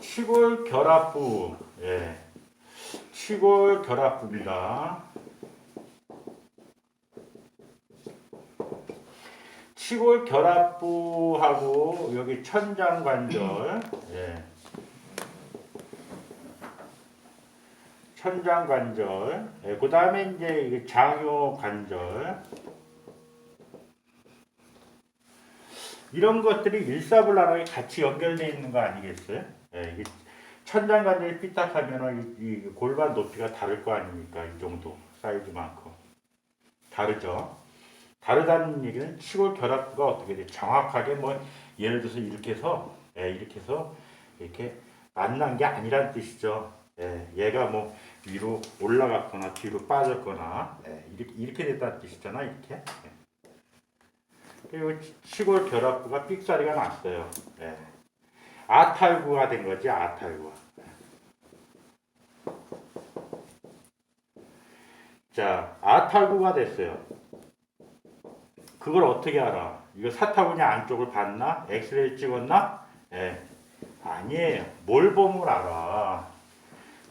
치골 결합부. 예. 치골 결합부입니다. 치골 결합부하고 여기 천장 관절. 예. 천장 관절. 예. 그 다음에 이제 이게 장요 관절. 이런 것들이 일사불란하게 같이 연결되어 있는 거 아니겠어요? 예, 이게 천장 관절이 삐딱하면 이, 이 골반 높이가 다를 거 아닙니까? 이 정도 사이즈만큼 다르죠. 다르다는 얘기는 치골 결합부가 어떻게 돼? 정확하게 뭐 예를 들어서 이렇게 해서 예, 이렇게 해서 이렇게 만난 게 아니란 뜻이죠. 예, 얘가 뭐 위로 올라갔거나 뒤로 빠졌거나 예, 이렇게 이렇게 됐다는 뜻이잖아 이렇게. 예. 그리고 치골 결합부가 삑사리가 났어요. 예. 아탈구가 된 거지 아탈구. 자 아탈구가 됐어요. 그걸 어떻게 알아? 이거 사타구니 안쪽을 봤나? 엑스레이 찍었나? 예. 아니에요. 뭘 보면 알아?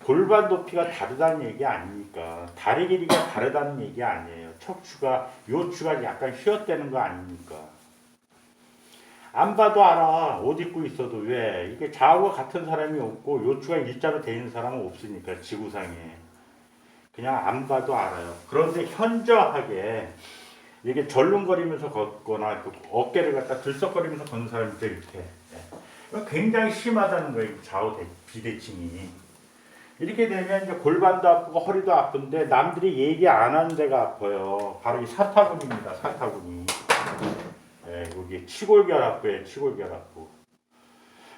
골반 높이가 다르다는 얘기 아닙니까? 다리 길이가 다르다는 얘기 아니에요. 척추가 요추가 약간 휘었대는 거 아닙니까? 안 봐도 알아. 옷 입고 있어도 왜 이게 좌우가 같은 사람이 없고 요추가 일자로 돼 있는 사람은 없으니까 지구상에 그냥 안 봐도 알아요. 그런데 현저하게 이게 절름거리면서 걷거나 그 어깨를 갖다 들썩거리면서 걷는 사람들 이렇게 예. 굉장히 심하다는 거예요. 좌우 대- 비대칭이. 이렇게 되면 이제 골반도 아프고 허리도 아픈데 남들이 얘기 안 하는 데가 아파요. 바로 이 사타구니입니다. 사타구니. 예, 여기 치골결합부에 치골결합부.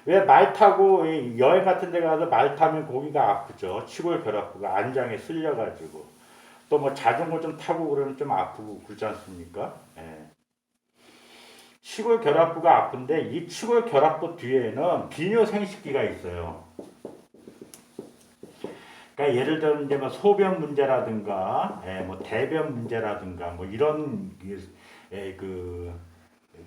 왜 말 타고 이 여행 같은 데 가서 말 타면 고기가 아프죠. 치골결합부가 안장에 쓸려가지고. 또 뭐 자전거 좀 타고 그러면 좀 아프고 그러지 않습니까? 예. 치골결합부가 아픈데 이 치골결합부 뒤에는 비뇨생식기가 있어요. 그러니까 예를 들어 이제 뭐 소변 문제라든가, 예, 뭐 대변 문제라든가, 뭐 이런 그, 예, 그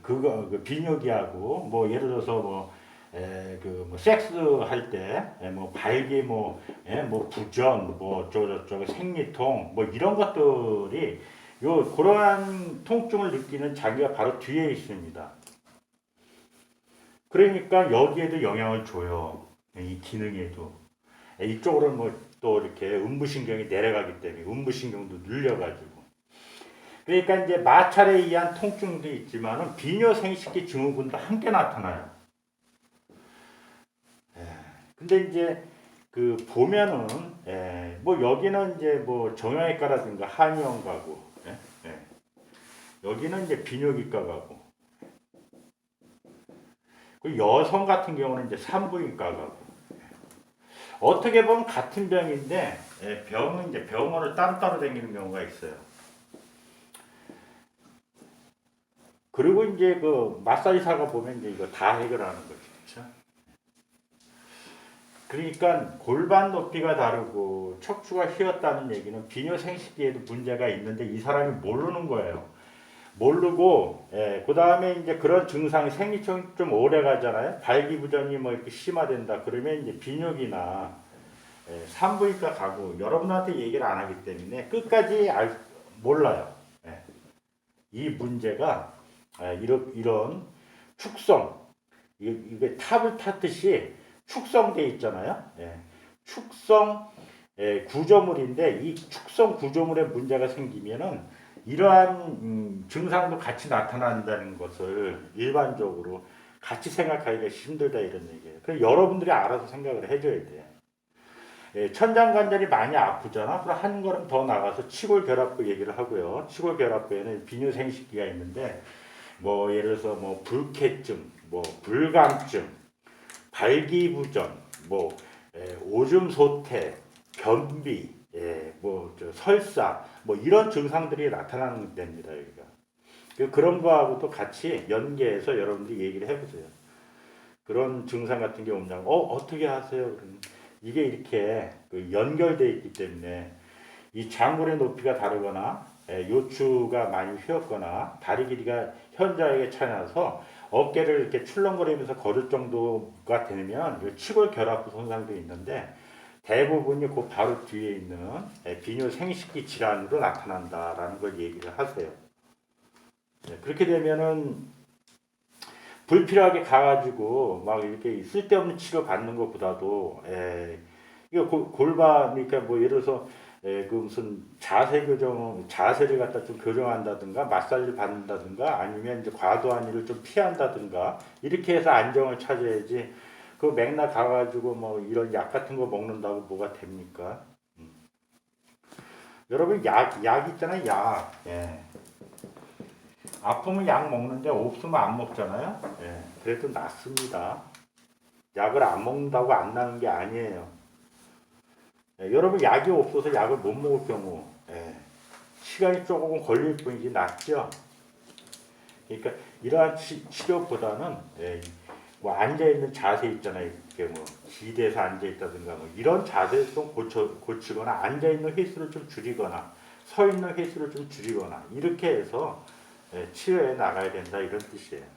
그거 그 비뇨기하고 뭐 예를 들어서 뭐 에, 그뭐 섹스 할 때, 에, 뭐 발기 뭐, 에, 뭐 부전, 뭐 저저 저 생리통, 뭐 이런 것들이 요 그러한 통증을 느끼는 장기가 바로 뒤에 있습니다. 그러니까 여기에도 영향을 줘요. 이 기능에도. 에, 이쪽으로는 뭐 또 이렇게 음부신경이 내려가기 때문에 음부신경도 늘려가지고. 그러니까 이제 마찰에 의한 통증도 있지만은 비뇨생식기 증후군도 함께 나타나요. 예, 근데 이제 그 보면은 예, 뭐 여기는 이제 뭐 정형외과라든가 한의원 가고 예, 예. 여기는 이제 비뇨기과 가고 그 여성 같은 경우는 이제 산부인과 가고 어떻게 보면 같은 병인데 예, 병은 이제 병원을 따로따로 다니는 경우가 있어요. 그리고 이제 그 마사지사가 보면 이제 이거 다 해결하는 거죠. 그렇죠? 그러니까 골반 높이가 다르고 척추가 휘었다는 얘기는 비뇨 생식기에도 문제가 있는데 이 사람이 모르는 거예요. 모르고 예, 그 다음에 이제 그런 증상이 생리청 좀 오래 가잖아요. 발기부전이 뭐 이렇게 심화된다. 그러면 이제 비뇨기나 예, 산부인과 가고 여러분한테 얘기를 안 하기 때문에 끝까지 알, 몰라요. 예. 이 문제가 예, 이런 이런 축성 이게, 탑을 탔듯이 축성돼 있잖아요. 예. 축성 예, 구조물인데 이 축성 구조물에 문제가 생기면은 이러한 음, 증상도 같이 나타난다는 것을 일반적으로 같이 생각하기가 힘들다 이런 얘기예요. 그래서 여러분들이 알아서 생각을 해줘야 돼요. 예, 천장 관절이 많이 아프잖아. 그럼 한 걸음 더 나가서 치골 결합부 얘기를 하고요. 치골 결합부에는 비뇨생식기가 있는데 뭐 예를 들어서 뭐 불쾌증, 뭐 불감증, 발기부전, 뭐 예, 오줌 소태, 변비, 예, 뭐저 설사, 뭐 이런 증상들이 나타나는 데입니다 여기가. 그- 그런 거하고도 같이 연계해서 여러분들이 얘기를 해보세요. 그런 증상 같은 게 오면 어 어떻게 하세요? 그러면 이게 이렇게 그 연결돼 있기 때문에 이 장골의 높이가 다르거나 예, 요추가 많이 휘었거나 다리 길이가 현저하게 차이 나서 어깨를 이렇게 출렁거리면서 걸을 정도가 되면 이 치골 결합부 손상도 있는데 대부분이 그 바로 뒤에 있는 예, 비뇨 생식기 질환으로 나타난다라는 걸 얘기를 하세요. 예, 그렇게 되면은 불필요하게 가가지고 막 이렇게 쓸데없는 치료 받는 것보다도 예, 이거 골- 골반 그러니까 뭐 예를 들어서 예, 그 무슨 자세 교정 자세를 갖다 좀 교정한다든가 마사지를 받는다든가 아니면 이제 과도한 일을 좀 피한다든가 이렇게 해서 안정을 찾아야지 그 맥락 가가지고 뭐 이런 약 같은 거 먹는다고 뭐가 됩니까? 음. 여러분 약 약 있잖아요 약. 예. 아프면 약 먹는데 없으면 안 먹잖아요. 예. 그래도 낫습니다. 약을 안 먹는다고 안 나는 게 아니에요. 예, 여러분 약이 없어서 약을 못 먹을 경우 예, 시간이 조금 걸릴 뿐이지 낫죠. 그러니까 이러한 치, 치료보다는 예, 뭐 앉아 있는 자세 있잖아요. 이렇게 뭐 기대서 앉아 있다든가 뭐 이런 자세를 좀 고쳐 고치거나 앉아 있는 횟수를 좀 줄이거나 서 있는 횟수를 좀 줄이거나 이렇게 해서 예, 치료해 나가야 된다 이런 뜻이에요.